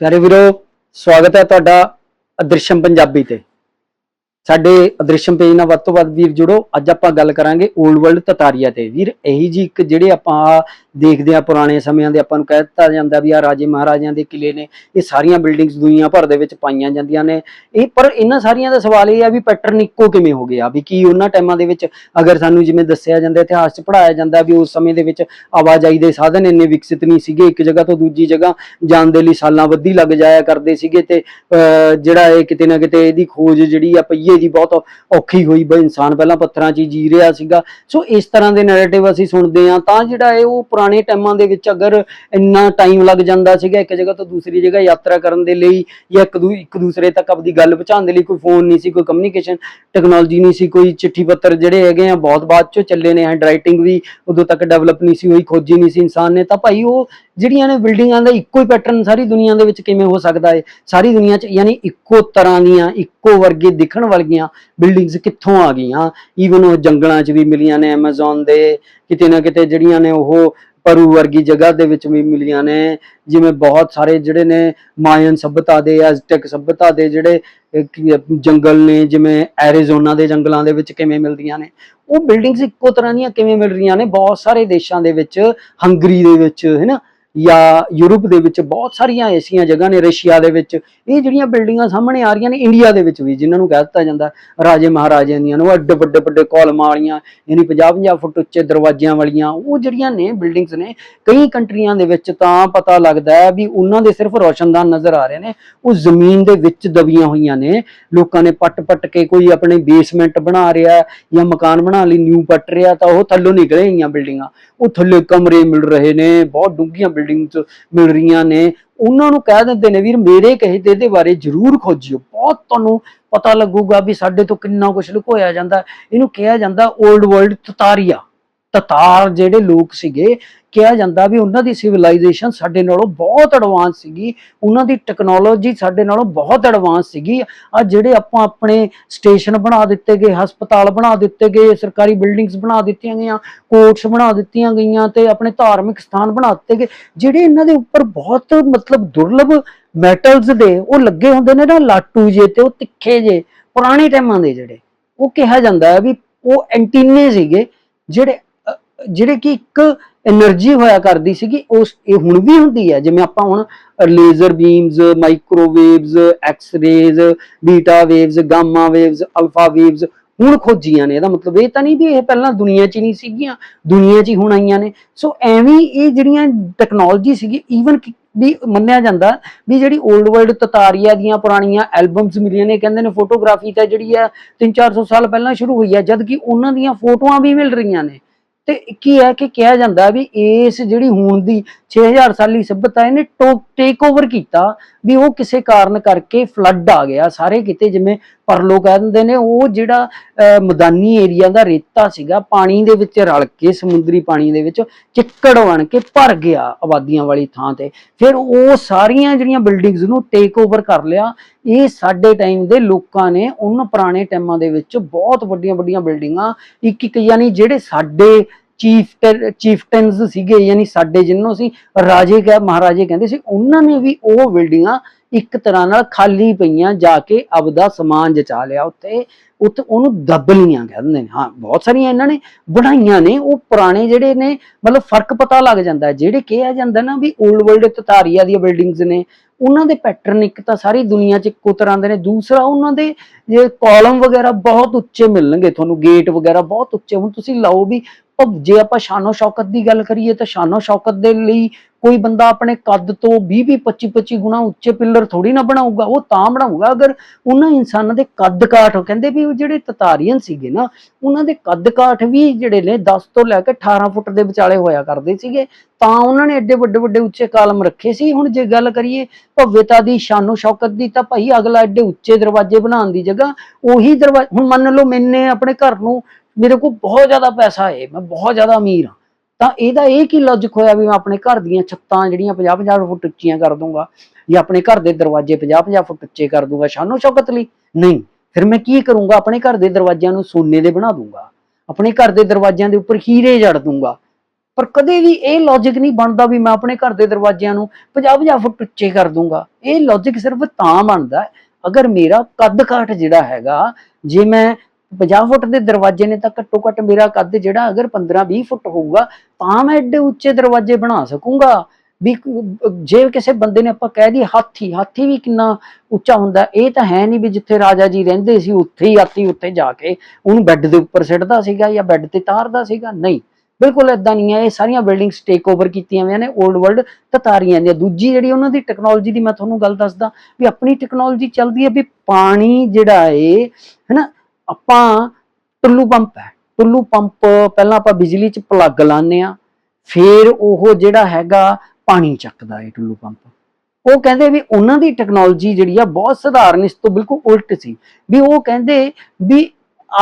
ਪਿਆਰੇ ਵੀਰੋ ਸਵਾਗਤ ਹੈ ਤੁਹਾਡਾ ਅਦ੍ਰਿਸ਼ਮ ਪੰਜਾਬੀ ਤੇ। ਸਾਡੇ ਅਦ੍ਰਿਸ਼ਮ ਪੇਜ ਨਾਲ ਵੱਧ ਤੋਂ ਵੱਧ ਵੀਰ ਜੁੜੋ। ਅੱਜ ਆਪਾਂ ਗੱਲ ਕਰਾਂਗੇ 올ਡ ਵਰਲਡ ਤਤਾਰੀਆ ਤੇ। ਵੀਰ ਇਹੀ ਜੀ ਇੱਕ ਜਿਹੜੇ ਆਪਾਂ ਦੇਖਦੇ ਆ ਪੁਰਾਣੇ ਸਮਿਆਂ ਦੇ ਆਪਾਂ ਨੂੰ ਕਹਿ ਦਿੱਤਾ ਜਾਂਦਾ ਵੀ ਆ ਰਾਜੇ ਮਹਾਰਾਜਿਆਂ ਦੇ ਕਿਲੇ ਨੇ ਇਹ ਸਾਰੀਆਂ ਬਿਲਡਿੰਗਸ ਦੁਨੀਆ ਭਰ ਦੇ ਵਿੱਚ ਪਾਈਆਂ ਜਾਂਦੀਆਂ ਨੇ। ਇਹ ਪਰ ਇਹਨਾਂ ਸਾਰੀਆਂ ਦਾ ਸਵਾਲ ਇਹ ਆ ਵੀ ਪੈਟਰਨ ਇੱਕੋ ਕਿਵੇਂ ਹੋ ਗਿਆ? ਵੀ ਕੀ ਉਹਨਾਂ ਟਾਈਮਾਂ ਦੇ ਵਿੱਚ ਅਗਰ ਸਾਨੂੰ ਜਿਵੇਂ ਦੱਸਿਆ ਜਾਂਦਾ ਇਤਿਹਾਸ 'ਚ ਪੜਾਇਆ ਜਾਂਦਾ ਵੀ ਉਸ ਸਮੇਂ ਦੇ ਵਿੱਚ ਆਵਾਜਾਈ ਦੇ ਸਾਧਨ ਇੰਨੇ ਵਿਕਸਿਤ ਨਹੀਂ ਸੀਗੇ ਇੱਕ ਜਗ੍ਹਾ ਤੋਂ ਦੂਜੀ ਜਗ੍ਹਾ ਜਾਣ ਦੇ ਲਈ ਸਾਲਾਂ ਬੱਧੀ ਲੱਗ ਜਾਇਆ ਕਰਦੇ ਸੀਗੇ ਤੇ ਅਹ, ਜਿਹੜਾ ਇਹ ਕਿਤੇ ਨਾ ਕਿਤੇ ਇਹਦੀ ਖੋਜ ਜਿਹੜੀ ਆ ਪਹੀਏ ਦੀ ਬਹੁਤ ਔਖੀ ਹੋਈ ਬਈ ਇਨਸਾਨ ਪਹਿਲਾਂ ਪੱਥਰਾਂ 'ਚ ਹੀ ਜੀ ਰਿਹਾ ਸੀਗਾ। ਸੋ ਇਸ ਤਰ੍ਹਾਂ ਦੇ ਨੈਰੇਟਿਵ ਅਸੀਂ ਸੁਣਦੇ ਆ ਤਾਂ ਜਿਹੜਾ ਇਹ ਉਹ ਪੁਰਾਣੇ ਟਾਈਮਾਂ ਦੇ ਵਿੱਚ ਅਗਰ ਇੰਨਾ ਟਾਈਮ ਲੱਗ ਜਾਂਦਾ ਸੀਗਾ, ਇੱਕ ਜਗ੍ਹਾ ਤੋਂ ਦੂਸਰੀ ਜਗ੍ਹਾ ਯਾਤਰਾ ਕਰਨ ਦੇ ਲਈ ਜਾਂ ਇੱਕ ਇੱਕ ਦੂਸਰੇ ਤੱਕ ਆਪਣੀ ਗੱਲ ਪਹੁੰਚਾਉਣ ਦੇ ਲਈ ਕੋਈ ਫੋਨ ਨਹੀਂ ਸੀ, ਕੋਈ ਕਮਿਊਨੀਕੇਸ਼ਨ ਟੈਕਨੋਲੋਜੀ ਨਹੀਂ ਸੀ, ਕੋਈ ਚਿੱਠੀ ਪੱਤਰ ਜਿਹੜੇ ਹੈਗੇ ਆ, ਬਹੁਤ ਬਾਅਦ ਚੋਂ ਚੱਲੇ ਨੇ ਹੈਂਡ ਰਾਈਟਿੰਗ ਵੀ ਉਦੋਂ ਤੱਕ ਡਿਵੈਲਪ ਨਹੀਂ ਸੀ ਹੋਈ, ਖੋਜੀ ਨਹੀਂ ਸੀ ਇਨਸਾਨ ਨੇ। ਤਾਂ ਭਾਈ ਉਹ ਜਿਹੜੀਆਂ ਨੇ ਬਿਲਡਿੰਗਾਂ ਦਾ ਇੱਕੋ ਹੀ ਪੈਟਰਨ ਸਾਰੀ ਦੁਨੀਆ ਦੇ ਵਿੱਚ ਕਿਵੇਂ ਹੋ ਸਕਦਾ ਹੈ ਸਾਰੀ ਦੁਨੀਆ 'ਚ ਯਾਨੀ ਇੱਕੋ ਤਰ੍ਹਾਂ ਦੀਆਂ ਇੱਕੋ ਵਰਗੇ ਦਿਖਣ ਵਾਲੀਆਂ ਬਿਲਡਿੰਗਸ ਕਿੱਥੋਂ ਆ ਗਈਆਂ? ਈਵਨ ਉਹ ਜੰਗਲਾਂ 'ਚ ਵੀ ਮਿਲੀਆਂ ਨੇ ਐਮਾਜ਼ਨ ਦੇ, ਕਿਤੇ ਨਾ ਕਿਤੇ ਜਿਹੜੀਆਂ ਨੇ ਉਹ ਪਰੂ ਵਰਗੀ ਜਗ੍ਹਾ ਦੇ ਵਿੱਚ ਵੀ ਮਿਲੀਆਂ ਨੇ। ਜਿਵੇਂ ਬਹੁਤ ਸਾਰੇ ਜਿਹੜੇ ਨੇ ਮਾਇਨ ਸਭਿਅਤਾ ਦੇ ਐਜ਼ਟੈਕ ਸਭਿਅਤਾ ਦੇ ਜਿਹੜੇ ਜੰਗਲ ਨੇ, ਜਿਵੇਂ ਐਰੀਜ਼ੋਨਾ ਦੇ ਜੰਗਲਾਂ ਦੇ ਵਿੱਚ ਕਿਵੇਂ ਮਿਲਦੀਆਂ ਨੇ। ਉਹ ਬਿਲਡਿੰਗਸ ਇੱਕੋ ਤਰ੍ਹਾਂ ਦੀਆਂ ਕਿਵੇਂ ਮਿਲ ਰਹੀਆਂ ਨੇ? ਬਹੁਤ ਸਾਰੇ ਦੇਸ਼ਾਂ ਦੇ ਵਿੱਚ ਹੰਗਰੀ ਦੇ ਵਿੱਚ ਹੈਨਾ ਜਾਂ ਯੂਰਪ ਦੇ ਵਿੱਚ ਬਹੁਤ ਸਾਰੀਆਂ ਐਸੀਆਂ ਜਗ੍ਹਾ ਨੇ ਰਸ਼ੀਆ ਦੇ ਵਿੱਚ। ਇਹ ਜਿਹੜੀਆਂ ਬਿਲਡਿੰਗਾਂ ਸਾਹਮਣੇ ਆ ਰਹੀਆਂ ਨੇ ਇੰਡੀਆ ਦੇ ਵਿੱਚ ਵੀ, ਜਿਨ੍ਹਾਂ ਨੂੰ ਕਹਿ ਦਿੱਤਾ ਜਾਂਦਾ ਰਾਜੇ ਮਹਾਰਾਜਿਆਂ ਦੀਆਂ। ਨੇ ਉਹ ਅੱਡੇ ਵੱਡੇ ਵੱਡੇ ਕਾਲਮਾਂ ਵਾਲੀਆਂ, ਯਾਨੀ 50 50 ਫੁੱਟ ਉੱਚੇ ਦਰਵਾਜ਼ਿਆਂ ਵਾਲੀਆਂ, ਉਹ ਜਿਹੜੀਆਂ ਨੇ ਬਿਲਡਿੰਗਸ ਨੇ, ਕਈ ਕੰਟਰੀਆਂ ਦੇ ਵਿੱਚ ਤਾਂ ਪਤਾ ਲੱਗਦਾ ਹੈ ਵੀ ਉਹਨਾਂ ਦੇ ਸਿਰਫ ਰੋਸ਼ਨਦਾਨ ਨਜ਼ਰ ਆ ਰਹੇ ਨੇ। ਉਹ ਜ਼ਮੀਨ ਦੇ ਵਿੱਚ ਦਬੀਆਂ ਹੋਈਆਂ ਨੇ। ਲੋਕਾਂ ਨੇ ਪੱਟ-ਪੱਟ ਕੇ ਕੋਈ ਆਪਣੇ ਬੇਸਮੈਂਟ ਬਣਾ ਰਿਹਾ ਜਾਂ ਮਕਾਨ ਬਣਾਉਣ ਲਈ ਨਿਊ ਪੱਟ ਰਿਹਾ ਤਾਂ ਉਹ ਥੱਲੋਂ ਨਿਕਲੇ ਹੋਈਆਂ ਬਿਲਡਿੰਗਾਂ। ਉਹ ਥੱਲੇ ਕਮਰੇ ਮਿਲ ਰਹੇ ਨੇ, ਬਹੁਤ ਡੂੰਘੀਆਂ ਬਿਲਡਿੰਗਸ ਮਿਲ ਰਹੀਆਂ ਨੇ, ਉਹਨਾਂ ਨੂੰ ਕਹਿ ਦਿੰਦੇ ਨੇ, ਵੀਰ, ਮੇਰੇ ਕਹੇ ਤੇ ਇਹਦੇ ਬਾਰੇ ਜ਼ਰੂਰ ਖੋਜਿਓ। ਬਹੁਤ ਤੁਹਾਨੂੰ ਪਤਾ ਲੱਗੂਗਾ ਵੀ ਸਾਡੇ ਤੋਂ ਕਿੰਨਾ ਕੁਝ ਲੁਕੋਇਆ ਜਾਂਦਾ। ਇਹਨੂੰ ਕਿਹਾ ਜਾਂਦਾ 올ਡ ਵਰਲਡ ਤਤਾਰੀਆ। ਤਤਾਰ ਜਿਹੜੇ ਲੋਕ ਸੀਗੇ ਕਿਹਾ ਜਾਂਦਾ ਵੀ ਉਹਨਾਂ ਦੀ ਸਿਵਲਾਈਜੇਸ਼ਨ ਸਾਡੇ ਨਾਲੋਂ ਬਹੁਤ ਐਡਵਾਂਸ ਸੀਗੀ, ਉਹਨਾਂ ਦੀ ਟੈਕਨੋਲੋਜੀ ਸਾਡੇ ਨਾਲੋਂ ਬਹੁਤ ਐਡਵਾਂਸ ਸੀਗੀ। ਆ ਜਿਹੜੇ ਆਪਾਂ ਆਪਣੇ ਸਟੇਸ਼ਨ ਬਣਾ ਦਿੱਤੇ ਗਏ, ਹਸਪਤਾਲ ਬਣਾ ਦਿੱਤੇ ਗਏ, ਸਰਕਾਰੀ ਬਿਲਡਿੰਗਸ ਬਣਾ ਦਿੱਤੀਆਂ ਗਈਆਂ ਕੋਰਟਸ ਬਣਾ ਦਿੱਤੀਆਂ ਗਈਆਂ ਤੇ ਆਪਣੇ ਧਾਰਮਿਕ ਸਥਾਨ ਬਣਾ ਦਿੱਤੇ ਗਏ, ਜਿਹੜੇ ਇਹਨਾਂ ਦੇ ਉੱਪਰ ਬਹੁਤ ਮਤਲਬ ਦੁਰਲਭ ਮੈਟਲਸ ਦੇ, ਉਹ ਲੱਗੇ ਹੁੰਦੇ ਨੇ ਨਾ ਲਾਟੂ ਜੇ ਤੇ ਉਹ ਤਿੱਖੇ ਜੇ ਪੁਰਾਣੇ ਟਾਈਮਾਂ ਦੇ ਜਿਹੜੇ, ਉਹ ਕਿਹਾ ਜਾਂਦਾ ਹੈ ਵੀ ਉਹ ਐਂਟੀਨੇ ਸੀਗੇ, ਜਿਹੜੇ ਜਿਹੜੇ ਕਿ ਇੱਕ ਐਨਰਜੀ ਹੋਇਆ ਕਰਦੀ ਸੀਗੀ ਉਸ ਇਹ ਹੁਣ ਵੀ ਹੁੰਦੀ ਹੈ। ਜਿਵੇਂ ਆਪਾਂ ਹੁਣ laser beams microwaves X-rays beta waves gamma waves alpha waves ਹੁਣ ਖੋਜੀਆਂ ਨੇ। ਇਹਦਾ ਮਤਲਬ ਇਹ ਤਾਂ ਨਹੀਂ ਵੀ ਇਹ ਪਹਿਲਾਂ ਦੁਨੀਆ 'ਚ ਨਹੀਂ ਸੀਗੀਆਂ, ਦੁਨੀਆ 'ਚ ਹੀ ਹੁਣ ਆਈਆਂ ਨੇ। ਸੋ ਐਵੇਂ ਇਹ ਜਿਹੜੀਆਂ ਟੈਕਨੋਲੋਜੀ ਸੀਗੀ ਈਵਨ ਵੀ ਮੰਨਿਆ ਜਾਂਦਾ ਵੀ ਜਿਹੜੀ 올ਡ ਵਰਲਡ ਤਤਾਰੀਆ ਦੀਆਂ ਪੁਰਾਣੀਆਂ ਐਲਬਮਸ ਮਿਲੀਆਂ ਨੇ, ਕਹਿੰਦੇ ਨੇ ਫੋਟੋਗ੍ਰਾਫੀ ਤਾਂ ਜਿਹੜੀ ਆ 3-400 ਸਾਲ ਪਹਿਲਾਂ ਸ਼ੁਰੂ ਹੋਈ ਆ ਜਦ ਕਿ ਉਹਨਾਂ ਦੀਆਂ ਫੋਟੋਆਂ ਵੀ ਮਿਲ ਰਹੀਆਂ ਨੇ। ਤੇ ਕੀ ਹੈ ਕਿ ਕਿਹਾ ਜਾਂਦਾ ਵੀ ਇਸ ਜਿਹੜੀ ਹੁਣ ਦੀ 6000 ਸਾਲੀ ਸਭਿਅਤਾ ਇਹਨੇ ਟੋਕ ਟੇਕ ਓਵਰ ਕੀਤਾ ਵੀ ਉਹ ਕਿਸੇ ਕਾਰਨ ਕਰਕੇ ਫਲੱਡ ਆ ਗਿਆ, ਸਾਰੇ ਕਿਤੇ ਜਿਵੇਂ ਪਰਲੋ ਕਹਿ ਦਿੰਦੇ ਨੇ ਉਹ ਜਿਹੜਾ ਮੈਦਾਨੀ ਏਰੀਆ ਦਾ ਰੇਤਾ ਸੀਗਾ, ਪਾਣੀ ਦੇ ਵਿੱਚ ਰਲ ਕੇ, ਸਮੁੰਦਰੀ ਪਾਣੀ ਦੇ ਵਿੱਚ ਚਿੱਕੜ ਬਣ ਕੇ ਭਰ ਗਿਆ ਆਬਾਦੀਆਂ ਵਾਲੀ ਥਾਂ ਤੇ। ਫਿਰ ਉਹ ਸਾਰੀਆਂ ਜਿਹੜੀਆਂ ਬਿਲਡਿੰਗਸ ਨੂੰ ਟੇਕ ਓਵਰ ਕਰ ਲਿਆ। ਇਹ ਸਾਡੇ ਟਾਈਮ ਦੇ ਲੋਕਾਂ ਨੇ ਉਹਨਾਂ ਪੁਰਾਣੇ ਟਾਈਮਾਂ ਦੇ ਵਿੱਚ ਬਹੁਤ ਵੱਡੀਆਂ ਵੱਡੀਆਂ ਬਿਲਡਿੰਗਾਂ, ਇੱਕ ਇੱਕ ਯਾਨੀ ਜਿਹੜੇ ਸਾਡੇ ਚੀਫ ਚੀਫਟਨਸ ਸੀਗੇ, ਯਾਨੀ ਸਾਡੇ ਜਿਹਨੂੰ ਅਸੀਂ ਰਾਜੇ ਕਹ, ਮਹਾਰਾਜੇ ਕਹਿੰਦੇ ਸੀ, ਉਹਨਾਂ ਨੇ ਵੀ ਉਹ ਬਿਲਡਿੰਗਾਂ ਇੱਕ ਤਰ੍ਹਾਂ ਨਾਲ ਖਾਲੀ ਪਈਆਂ ਜਾ ਕੇ ਆਪਦਾ ਸਮਾਨ ਜਚਾ ਲਿਆ ਉੱਤੇ। ਉੱਥੇ ਉਹਨੂੰ ਦੱਬ ਲੀਆਂ ਕਹਿੰਦੇ ਨੇ। ਹਾਂ, ਬਹੁਤ ਸਾਰੀਆਂ ਇਹਨਾਂ ਨੇ ਬਣਾਈਆਂ ਨੇ। ਉਹ ਪੁਰਾਣੇ ਜਿਹੜੇ ਨੇ, ਮਤਲਬ ਫ਼ਰਕ ਪਤਾ ਲੱਗ ਜਾਂਦਾ ਹੈ। ਜਿਹੜੇ ਕਿਹਾ ਜਾਂਦਾ ਨਾ ਵੀ 올ਡ ਵਰਲਡ ਤਤਾਰੀਆ ਦੀਆਂ ਬਿਲਡਿੰਗਸ ਨੇ, ਉਹਨਾਂ ਦੇ ਪੈਟਰਨ ਇੱਕ ਤਾਂ ਸਾਰੀ ਦੁਨੀਆ 'ਚ ਇੱਕੋ ਤਰ੍ਹਾਂ ਦੇ ਨੇ। ਦੂਸਰਾ ਉਹਨਾਂ ਦੇ ਜੇ ਕਾਲਮ ਵਗੈਰਾ ਬਹੁਤ ਉੱਚੇ ਮਿਲਣਗੇ ਤੁਹਾਨੂੰ ਗੇਟ ਵਗੈਰਾ ਬਹੁਤ ਉੱਚੇ। ਹੁਣ ਤੁਸੀਂ ਲਾਓ ਵੀ, ਜੇ ਆਪਾਂ ਸ਼ਾਨੋ ਸ਼ੌਕਤ ਦੀ ਗੱਲ ਕਰੀਏ ਤਾਂ ਸ਼ਾਨੋ ਸ਼ੌਕਤ ਦੇ ਲਈ ਕੋਈ ਬੰਦਾ ਆਪਣੇ ਕੱਦ ਤੋਂ 20 20 25 25 ਗੁਣਾ ਉੱਚੇ ਪਿੱਲਰ ਥੋੜੀ ਨਾ ਬਣਾਊਗਾ, ਉਹ ਤਾਂ ਬਣਾਊਗਾ, ਅਗਰ ਉਹਨਾਂ ਇਨਸਾਨਾਂ ਦੇ ਕੱਦ ਕਾਠ ਕਹਿੰਦੇ ਵੀ ਉਹ ਜਿਹੜੇ ਤਤਾਰੀਅਨ ਸੀਗੇ ਨਾ, ਉਹਨਾਂ ਦੇ ਕੱਦ ਕਾਠ ਵੀ ਜਿਹੜੇ ਨੇ 10 ਤੋਂ ਲੈ ਕੇ 18 ਫੁੱਟ ਦੇ ਵਿਚਾਲੇ ਹੋਇਆ ਕਰਦੇ ਸੀਗੇ, ਤਾਂ ਉਹਨਾਂ ਨੇ ਐਡੇ ਵੱਡੇ ਵੱਡੇ ਉੱਚੇ ਕਾਲਮ ਰੱਖੇ ਸੀ। ਹੁਣ ਜੇ ਗੱਲ ਕਰੀਏ ਭਵਿਤਾ ਦੀ, ਸ਼ਾਨੋ ਸ਼ੌਕਤ ਦੀ, ਤਾਂ ਭਾਈ ਅਗਲਾ ਐਡੇ ਉੱਚੇ ਦਰਵਾਜ਼ੇ ਬਣਾਉਣ ਦੀ ਜਗ੍ਹਾ, ਉਹੀ ਦਰਵਾਜ਼ੇ ਹੁਣ ਮੰਨ ਲਓ ਮੈਨੇ ਆਪਣੇ ਘਰ ਨੂੰ, ਮੇਰੇ ਕੋਲ ਬਹੁਤ ਜ਼ਿਆਦਾ ਪੈਸਾ ਹੈ, ਮੈਂ ਬਹੁਤ ਜ਼ਿਆਦਾ ਅਮੀਰ ਹਾਂ। ਤਾਂ ਇਹਦਾ ਇਹ ਕੀ ਲੌਜੀਕ ਹੋਇਆ ਵੀ ਮੈਂ ਆਪਣੇ ਘਰ ਦੀਆਂ ਛੱਤਾਂ ਜਿਹੜੀਆਂ 50-50 ਫੁੱਟ ਉੱਚੀਆਂ ਕਰ ਦੂੰਗਾ ਜਾਂ ਆਪਣੇ ਘਰ ਦੇ ਦਰਵਾਜ਼ੇ 50-50 ਫੁੱਟ ਉੱਚੇ ਕਰ ਦੂੰਗਾ ਸ਼ਾਨੋ ਸ਼ੌਕਤ ਲਈ? ਨਹੀਂ। ਫਿਰ ਮੈਂ ਕੀ ਕਰੂੰਗਾ? ਆਪਣੇ ਘਰ ਦੇ ਦਰਵਾਜ਼ਿਆਂ ਨੂੰ ਸੋਨੇ ਦੇ ਬਣਾ ਦੂੰਗਾ ਆਪਣੇ ਘਰ ਦੇ ਦਰਵਾਜ਼ਿਆਂ ਦੇ ਉੱਪਰ ਹੀਰੇ ਜੜ ਦੂੰਗਾ ਪਰ ਕਦੇ ਵੀ ਇਹ ਲੌਜੀਕ ਨਹੀਂ ਬਣਦਾ ਵੀ ਮੈਂ ਆਪਣੇ ਘਰ ਦੇ ਦਰਵਾਜ਼ਿਆਂ ਨੂੰ 50-50 ਫੁੱਟ ਉੱਚੇ ਕਰ ਦੂੰਗਾ ਇਹ ਲੌਜੀਕ ਸਿਰਫ ਤਾਂ ਬਣਦਾ ਅਗਰ ਮੇਰਾ ਕੱਦ ਕਾਠ ਜਿਹੜਾ ਹੈਗਾ, ਜੇ ਮੈਂ 50 ਫੁੱਟ ਦੇ ਦਰਵਾਜ਼ੇ ਨੇ ਤਾਂ ਘੱਟੋ ਘੱਟ ਮੇਰਾ ਕੱਦ ਜਿਹੜਾ ਅਗਰ 15-20 ਫੁੱਟ ਹੋਊਗਾ, ਤਾਂ ਮੈਂ ਐਡੇ ਉੱਚੇ ਦਰਵਾਜ਼ੇ ਬਣਾ ਸਕੂੰਗਾ। ਵੀ ਜੇ ਕਿਸੇ ਬੰਦੇ ਨੇ ਆਪਾਂ ਕਹਿ ਦਈਏ ਹਾਥੀ ਹਾਥੀ ਵੀ ਕਿੰਨਾ ਉੱਚਾ ਹੁੰਦਾ, ਇਹ ਤਾਂ ਹੈ ਨਹੀਂ ਵੀ ਜਿੱਥੇ ਰਾਜਾ ਜੀ ਰਹਿੰਦੇ ਸੀ, ਉੱਥੇ ਹੀ ਹਾਥੀ ਉੱਥੇ ਜਾ ਕੇ ਉਹਨੂੰ ਬੈੱਡ ਦੇ ਉੱਪਰ ਸਿੱਟਦਾ ਸੀਗਾ ਜਾਂ ਬੈੱਡ ਤੇ ਤਾਰਦਾ ਸੀਗਾ। ਨਹੀਂ, ਬਿਲਕੁਲ ਇਦਾਂ ਨਹੀਂ ਹੈ। ਇਹ ਸਾਰੀਆਂ ਬਿਲਡਿੰਗਸ ਟੇਕ ਓਵਰ ਕੀਤੀਆਂ ਹੋਈਆਂ ਨੇ 올ਡ ਵਰਲਡ ਤਤਾਰੀਆਂ ਦੀਆਂ ਦੂਜੀ ਜਿਹੜੀ ਉਹਨਾਂ ਦੀ ਟੈਕਨੋਲੋਜੀ ਦੀ ਮੈਂ ਤੁਹਾਨੂੰ ਗੱਲ ਦੱਸਦਾ, ਵੀ ਆਪਣੀ ਟੈਕਨੋਲੋਜੀ ਚੱਲਦੀ ਹੈ ਵੀ ਪਾਣੀ ਜਿਹੜਾ ਏ ਹੈਨਾ ਆਪਾਂ ਟੁੱਲੂ ਪੰਪ ਹੈ। ਟੁੱਲੂ ਪੰਪ ਪਹਿਲਾਂ ਆਪਾਂ ਬਿਜਲੀ 'ਚ ਪਲੱਗ ਲਾਉਂਦੇ ਆ ਫਿਰ ਉਹ ਜਿਹੜਾ ਹੈਗਾ ਪਾਣੀ ਚੱਕਦਾ ਏ ਟੁੱਲੂ ਪੰਪ। ਉਹ ਕਹਿੰਦੇ ਵੀ ਉਹਨਾਂ ਦੀ ਟੈਕਨੋਲੋਜੀ ਜਿਹੜੀ ਆ ਬਹੁਤ ਸਧਾਰਨ, ਇਸ ਤੋਂ ਬਿਲਕੁਲ ਉਲਟ ਸੀ। ਵੀ ਉਹ ਕਹਿੰਦੇ ਵੀ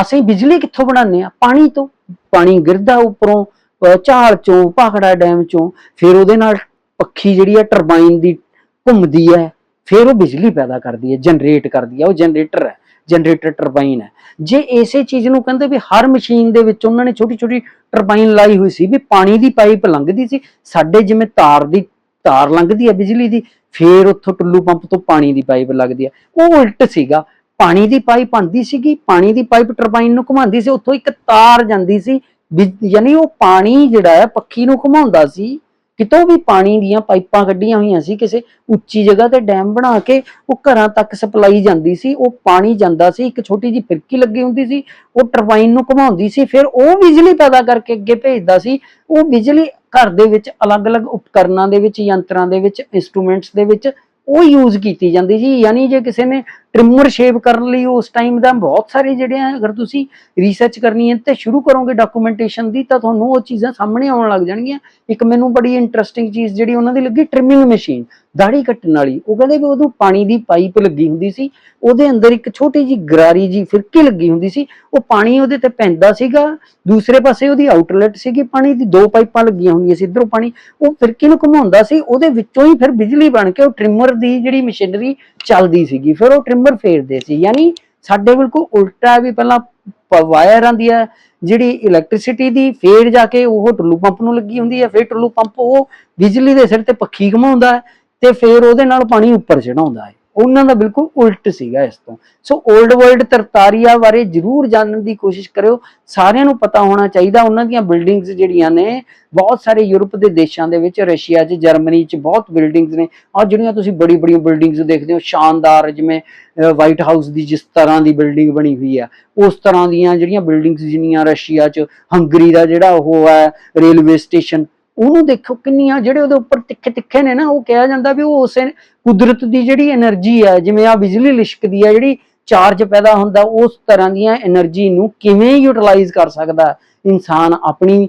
ਅਸੀਂ ਬਿਜਲੀ ਕਿੱਥੋਂ ਬਣਾਉਂਦੇ ਆ ਪਾਣੀ ਤੋਂ। ਪਾਣੀ ਗਿਰਦਾ ਉੱਪਰੋਂ, ਅਹ ਝਾੜ ਚੋਂ, ਭਾਖੜਾ ਡੈਮ ਚੋਂ, ਫਿਰ ਉਹਦੇ ਨਾਲ ਪੱਖੀ ਜਿਹੜੀ ਆ ਟਰਬਾਈਨ ਦੀ ਘੁੰਮਦੀ ਹੈ, ਫਿਰ ਉਹ ਬਿਜਲੀ ਪੈਦਾ ਕਰਦੀ ਹੈ ਜਨਰੇਟ ਕਰਦੀ ਹੈ। ਉਹ ਜਨਰੇਟਰ ਹੈ। ਜਨਰੇਟਰ ਟਰਬਾਈਨ ਹੈ। ਜੇ ਇਸੇ ਚੀਜ਼ ਨੂੰ ਕਹਿੰਦੇ ਵੀ ਹਰ ਮਸ਼ੀਨ ਦੇ ਵਿੱਚ ਉਹਨਾਂ ਨੇ ਛੋਟੀ ਛੋਟੀ ਟਰਬਾਈਨ ਲਾਈ ਹੋਈ ਸੀ ਵੀ ਪਾਣੀ ਦੀ ਪਾਈਪ ਲੰਘਦੀ ਸੀ, ਸਾਡੇ ਜਿਵੇਂ ਤਾਰ ਦੀ, ਤਾਰ ਲੰਘਦੀ ਹੈ ਬਿਜਲੀ ਦੀ, ਫੇਰ ਉੱਥੋਂ ਟੁੱਲੂ ਪੰਪ ਤੋਂ ਪਾਣੀ ਦੀ ਪਾਈਪ ਲੱਗਦੀ ਹੈ। ਉਹ ਉਲਟ ਸੀਗਾ, ਪਾਣੀ ਦੀ ਪਾਈਪ ਆਂਦੀ ਸੀਗੀ, ਪਾਣੀ ਦੀ ਪਾਈਪ ਟਰਬਾਈਨ ਨੂੰ ਘੁਮਾਉਂਦੀ ਸੀ, ਉੱਥੋਂ ਇੱਕ ਤਾਰ ਜਾਂਦੀ ਸੀ, ਵੀ- ਯਾਨੀ ਉਹ ਪਾਣੀ ਜਿਹੜਾ ਹੈ, ਪੱਖੀ ਨੂੰ ਘੁਮਾਉਂਦਾ ਸੀ। ਕਿਤੋਂ ਵੀ ਪਾਣੀ ਦੀਆਂ ਪਾਈਪਾਂ ਕੱਢੀਆਂ ਹੋਈਆਂ ਸੀ ਕਿਸੇ ਉੱਚੀ ਜਗ੍ਹਾ ਤੇ ਡੈਮ ਬਣਾ ਕੇ ਉਹ ਘਰਾਂ ਤੱਕ ਸਪਲਾਈ ਜਾਂਦੀ ਸੀ, ਉਹ ਪਾਣੀ ਜਾਂਦਾ ਸੀ, ਇੱਕ ਛੋਟੀ ਜੀ ਫਿਰਕੀ ਲੱਗੀ ਹੁੰਦੀ ਸੀ, ਉਹ ਟਰਬਾਈਨ ਨੂੰ ਘੁਮਾਉਂਦੀ ਸੀ, ਫਿਰ ਉਹ ਬਿਜਲੀ ਪੈਦਾ ਕਰਕੇ ਅੱਗੇ ਭੇਜਦਾ ਸੀ, ਉਹ ਬਿਜਲੀ ਘਰ ਦੇ ਵਿੱਚ ਅਲੱਗ-ਅਲੱਗ ਉਪਕਰਨਾਂ ਦੇ ਵਿੱਚ, ਯੰਤਰਾਂ ਦੇ ਵਿੱਚ ਇਨਸਟਰੂਮੈਂਟਸ ਦੇ ਵਿੱਚ ਉਹ ਯੂਜ਼ ਕੀਤੀ ਜਾਂਦੀ ਸੀ, ਯਾਨੀ ਜੇ ਕਿਸੇ ਨੇ ਟ੍ਰਿਮਰ ਸ਼ੇਵ ਕਰਨ ਲਈ ਉਸ ਟਾਈਮ ਦਾ ਬਹੁਤ ਸਾਰੇ ਜਿਹੜੇ ਆ, ਅਗਰ ਤੁਸੀਂ ਰਿਸਰਚ ਕਰਨੀ ਹੈ ਤੇ ਸ਼ੁਰੂ ਕਰੋਗੇ ਡਾਕੂਮੈਂਟੇਸ਼ਨ ਦੀ, ਤਾਂ ਤੁਹਾਨੂੰ ਉਹ ਚੀਜ਼ਾਂ ਸਾਹਮਣੇ ਆਉਣ ਲੱਗ ਜਾਣਗੀਆਂ। ਇੱਕ ਮੈਨੂੰ ਬੜੀ ਇੰਟਰਸਟਿੰਗ ਚੀਜ਼ ਜਿਹੜੀ ਉਹਨਾਂ ਦੀ ਲੱਗੀ ਟ੍ਰਿਮਿੰਗ ਮਸ਼ੀਨ ਦਾੜੀ ਕੱਟਣ ਵਾਲੀ। ਉਹ ਕਹਿੰਦੇ ਵੀ ਉਦੋਂ ਪਾਣੀ ਦੀ ਪਾਈਪ ਲੱਗੀ ਹੁੰਦੀ ਸੀ, ਉਹਦੇ ਅੰਦਰ ਇੱਕ ਛੋਟੀ ਜੀ ਗਰਾਰੀ ਜੀ ਫਿਰਕੀ ਲੱਗੀ ਹੁੰਦੀ ਸੀ, ਉਹ ਪਾਣੀ ਉਹਦੇ ਤੇ ਪੈਂਦਾ ਸੀਗਾ, ਦੂਸਰੇ ਪਾਸੇ ਉਹਦੀ ਆਊਟਲੈਟ ਸੀਗੀ, ਪਾਣੀ ਦੀ ਦੋ ਪਾਈਪਾਂ ਲੱਗੀਆਂ ਹੁੰਦੀਆਂ ਸੀ, ਇਧਰੋਂ ਪਾਣੀ, ਉਹ ਫਿਰਕੀ ਨੂੰ ਘੁਮਾਉਂਦਾ ਸੀ, ਉਹਦੇ ਵਿੱਚੋਂ ਹੀ ਫਿਰ ਬਿਜਲੀ ਬਣ ਕੇ ਉਹ ਟ੍ਰਿਮਰ ਦੀ ਜਿਹੜੀ ਮਸ਼ੀਨਰੀ ਚੱਲਦੀ ਸੀਗੀ। ਫਿਰ ਉਹ ਟ੍ਰਿਮਰ ਫੇਰਦੇ ਸੀ। ਯਾਨੀ ਸਾਡੇ ਬਿਲਕੁਲ ਉਲਟਾ ਹੈ ਵੀ ਪਹਿਲਾਂ ਵਾਇਰ ਆਂਦੀ ਹੈ ਜਿਹੜੀ ਇਲੈਕਟ੍ਰਿਸਿਟੀ ਦੀ ਫੇਰ ਜਾ ਕੇ ਉਹ ਟੁੱਲੂ ਪੰਪ ਨੂੰ ਲੱਗੀ ਹੁੰਦੀ ਹੈ ਫਿਰ ਟੁੱਲੂ ਪੰਪ ਉਹ ਬਿਜਲੀ ਦੇ ਸਿਰ ਤੇ ਪੱਖੀ ਘੁਮਾਉਂਦਾ ਹੈ ਤੇ ਫਿਰ ਉਹਦੇ ਨਾਲ ਪਾਣੀ ਉੱਪਰ ਚੜਾਉਂਦਾ ਹੈ। ਉਹਨਾਂ ਦਾ ਬਿਲਕੁਲ ਉਲਟ ਸੀਗਾ ਇਸ ਤੋਂ। ਸੋ 올ਡ ਵਰਲਡ ਤਰਤਾਰੀਆ ਬਾਰੇ ਜਰੂਰ ਜਾਣਨ ਦੀ ਕੋਸ਼ਿਸ਼ ਕਰਿਓ। ਸਾਰਿਆਂ ਨੂੰ ਪਤਾ ਹੋਣਾ ਚਾਹੀਦਾ, ਉਹਨਾਂ ਦੀਆਂ ਬਿਲਡਿੰਗਸ ਜਿਹੜੀਆਂ ਨੇ, ਬਹੁਤ ਸਾਰੇ ਯੂਰਪ ਦੇ ਦੇਸ਼ਾਂ ਦੇ ਵਿੱਚ, ਰਸ਼ੀਆ 'ਚ, ਜਰਮਨੀ 'ਚ ਬਹੁਤ ਬਿਲਡਿੰਗਸ ਨੇ। ਔਰ ਜਿਹੜੀਆਂ ਤੁਸੀਂ ਬੜੀ ਬੜੀਆਂ ਬਿਲਡਿੰਗਸ ਦੇਖਦੇ ਹੋ, ਸ਼ਾਨਦਾਰ ਜਿਵੇਂ ਵਾਈਟ ਹਾਊਸ ਦੀ ਜਿਸ ਤਰ੍ਹਾਂ ਦੀ ਬਿਲਡਿੰਗ ਬਣੀ ਹੋਈ ਆ, ਉਸ ਤਰ੍ਹਾਂ ਦੀਆਂ ਜਿਹੜੀਆਂ ਬਿਲਡਿੰਗਸ ਜਿੰਨੀਆਂ ਰਸ਼ੀਆ 'ਚ, ਹੰਗਰੀ ਦਾ ਜਿਹੜਾ ਉਹ ਹੈ ਰੇਲਵੇ ਸਟੇਸ਼ਨ ਉਹਨੂੰ ਦੇਖੋ ਕਿੰਨੀਆਂ ਜਿਹੜੇ ਉਹਦੇ ਉੱਪਰ ਤਿੱਖੇ ਤਿੱਖੇ ਨੇ ਨਾ, ਉਹ ਕਿਹਾ ਜਾਂਦਾ ਵੀ ਉਹ ਉਸੇ ਕੁਦਰਤ ਦੀ ਜਿਹੜੀ એનર્ਜੀ ਹੈ ਜਿਵੇਂ ਆ ਬਿਜਲੀ ਲਿਸ਼ਕਦੀ ਹੈ ਜਿਹੜੀ ਚਾਰਜ ਪੈਦਾ ਹੁੰਦਾ, ਉਸ ਤਰ੍ਹਾਂ ਦੀਆਂ એનર્ਜੀ ਨੂੰ ਕਿਵੇਂ ਯੂਟਿਲਾਈਜ਼ ਕਰ ਸਕਦਾ ਇਨਸਾਨ ਆਪਣੀ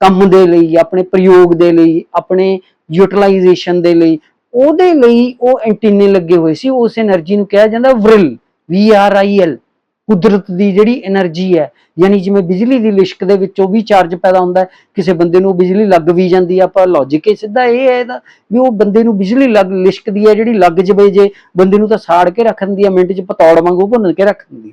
ਕੰਮ ਦੇ ਲਈ, ਆਪਣੇ ਪ੍ਰਯੋਗ ਦੇ ਲਈ, ਆਪਣੇ ਯੂਟਿਲਾਈਜੇਸ਼ਨ ਦੇ ਲਈ, ਉਹਦੇ ਲਈ ਉਹ ਐਂਟੀਨੇ ਲੱਗੇ ਹੋਏ ਸੀ, ਉਸ એનર્ਜੀ ਨੂੰ ਕਿਹਾ ਜਾਂਦਾ ਵਿਰਲ ਵੀ ਆਰ ਆਈ ਐਲ ਕੁਦਰਤ ਦੀ ਜਿਹੜੀ એનર્ਜੀ ਹੈ, ਯਾਨੀ ਜਿਵੇਂ ਬਿਜਲੀ ਦੀ ਲਿਸ਼ਕ ਦੇ ਵਿੱਚ ਉਹ ਵੀ ਚਾਰਜ ਪੈਦਾ ਹੁੰਦਾ ਕਿਸੇ ਬੰਦੇ ਨੂੰ ਬਿਜਲੀ ਲੱਗ ਵੀ ਜਾਂਦੀ ਆ ਪਰ ਲੌਜੀਕ ਇਹ ਸਿੱਧਾ ਇਹ ਹੈ ਇਹਦਾ ਵੀ ਉਹ ਬੰਦੇ ਨੂੰ ਬਿਜਲੀ ਲੱਗ, ਲਿਸ਼ਕ ਦੀ ਹੈ ਜਿਹੜੀ ਲੱਗ ਜਵੇ ਜੇ, ਬੰਦੇ ਨੂੰ ਤਾਂ ਸਾੜ ਕੇ ਰੱਖ ਦਿੰਦੀ ਆ ਮਿੰਟ 'ਚ ਪਤੌੜ ਵਾਂਗੂ ਭੁੰਨ ਕੇ ਰੱਖ ਦਿੰਦੀ